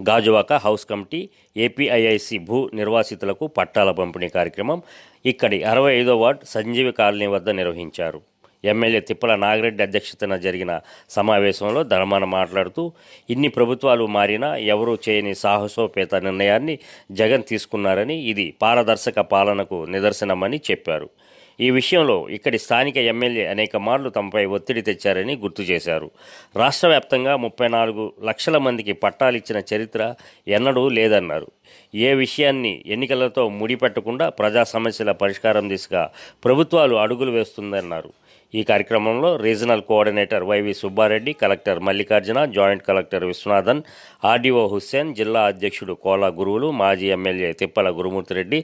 Gajuwaka house committee APIIC భూ నిర్వాసితులకు పట్టాల పంపిణీ కార్యక్రమం ఇక్కడి అరవై ఐదో వార్డ్ సంజీవి కాలనీ వద్ద నిర్వహించారు. ఎమ్మెల్యే తిప్పల నాగిరెడ్డి అధ్యక్షతన జరిగిన సమావేశంలో ధర్మాన మాట్లాడుతూ ఇన్ని ప్రభుత్వాలు మారినా ఎవరూ చేయని సాహసోపేత నిర్ణయాన్ని జగన్ తీసుకున్నారని ఇది పారదర్శక పాలనకు నిదర్శనమని చెప్పారు. ఈ విషయంలో ఇక్కడి స్థానిక ఎమ్మెల్యే అనేక మార్లు తమపై ఒత్తిడి తెచ్చారని గుర్తు చేశారు. రాష్ట్ర వ్యాప్తంగా ముప్పై నాలుగు లక్షల మందికి పట్టాలిచ్చిన చరిత్ర ఎన్నడూ లేదన్నారు. ఏ విషయాన్ని ఎన్నికలతో ముడిపెట్టకుండా ప్రజా సమస్యల పరిష్కారం దిశగా ప్రభుత్వాలు అడుగులు వేస్తుందన్నారు. ఈ కార్యక్రమంలో regional coordinator Y V Subbareddy collector Mallikarjuna joint collector Viswanathan RDO Hussain జిల్లా అధ్యక్షుడు కోలా గురువులు మాజీ ఎమ్మెల్యే తిప్పల గురుమూర్తిరెడ్డి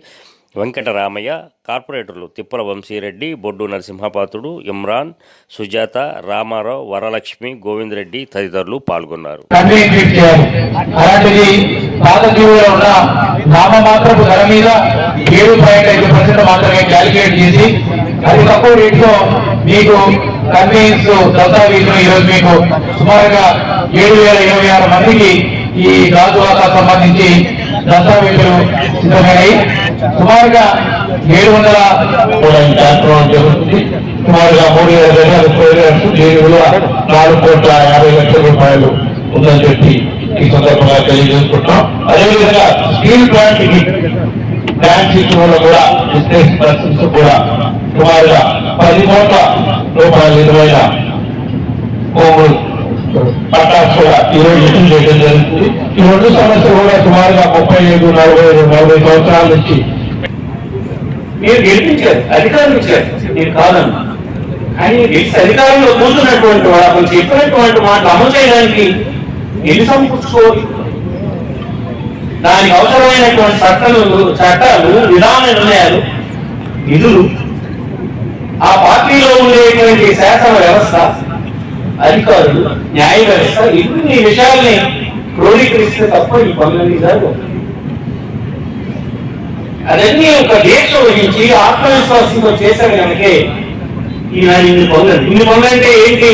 వెంకటరామయ్య కార్పొరేటర్లు తిప్పల వంశీరెడ్డి బొడ్డు నరసింహపాత్రుడు ఇమ్రాన్ సుజాత రామారావు వరలక్ష్మి గోవిందరెడ్డి తదితరులు పాల్గొన్నారు. కన్వీన్ మీద ఏడు పాయింట్ ఐదు మాత్రమే చేసి అది తక్కువ రేట్లో మీకు కన్వీన్స్ దస్తావేజులు ఈరోజు మీకు సుమారుగా ఏడు వేల ఇరవై ఆరు మందికి ఈ గాజువాక సంబంధించి దస్తావేజులు సిద్ధమయ్యాయి సుమారుగా ఏడు వందల కూడా కార్యక్రమం జరుగుతుంది సుమారుగా మూడు వేల గజాలు స్క్వేర్ దీని విలువ నాలుగు కోట్ల యాభై లక్షల రూపాయలు ఉందని చెప్పి ఈ సందర్భంగా తెలియజేసుకుంటున్నాం. అదేవిధంగా స్టీల్ ప్లాంట్కి బ్యాంక్ ఇచ్చిన కూడా బిజినెస్ పర్సన్స్ కూడా సుమారుగా పది కోట్ల రూపాయల విలువైన కూడా ఈ రోజు చేయడం జరుగుతుంది. ఈ రెండు సమస్యలు కూడా సుమారుగా ముప్పై ఐదు నలభై ఐదు నలభై సంవత్సరాల నుంచి మీరు గెలిపించారు అధికారులు ఇచ్చారు. మీరు కాదన్నా కానీ గెలిచి అధికారంలో కూర్చున్నటువంటి వాడు అతను చెప్పినటువంటి మాటలు అమలు చేయడానికి ఎన్ని సమకూర్చుకోవాలి దానికి అవసరమైనటువంటి చట్టాలు చట్టాలు విధాన నిర్ణయాలు నిధులు ఆ పార్టీలో ఉండేటువంటి శాసన వ్యవస్థ అధికారులు న్యాయ వ్యవస్థ ఇన్ని విషయాల్ని క్రోడీకరిస్తే తప్ప ఈ పనులన్నీ జరగవు. అదన్నీ ఒక దీక్ష వహించి ఆత్మవిశ్వాసంతో చేశారు కనుక ఈయన ఇన్ని పనులు. ఇన్ని పనులు అంటే ఏంటి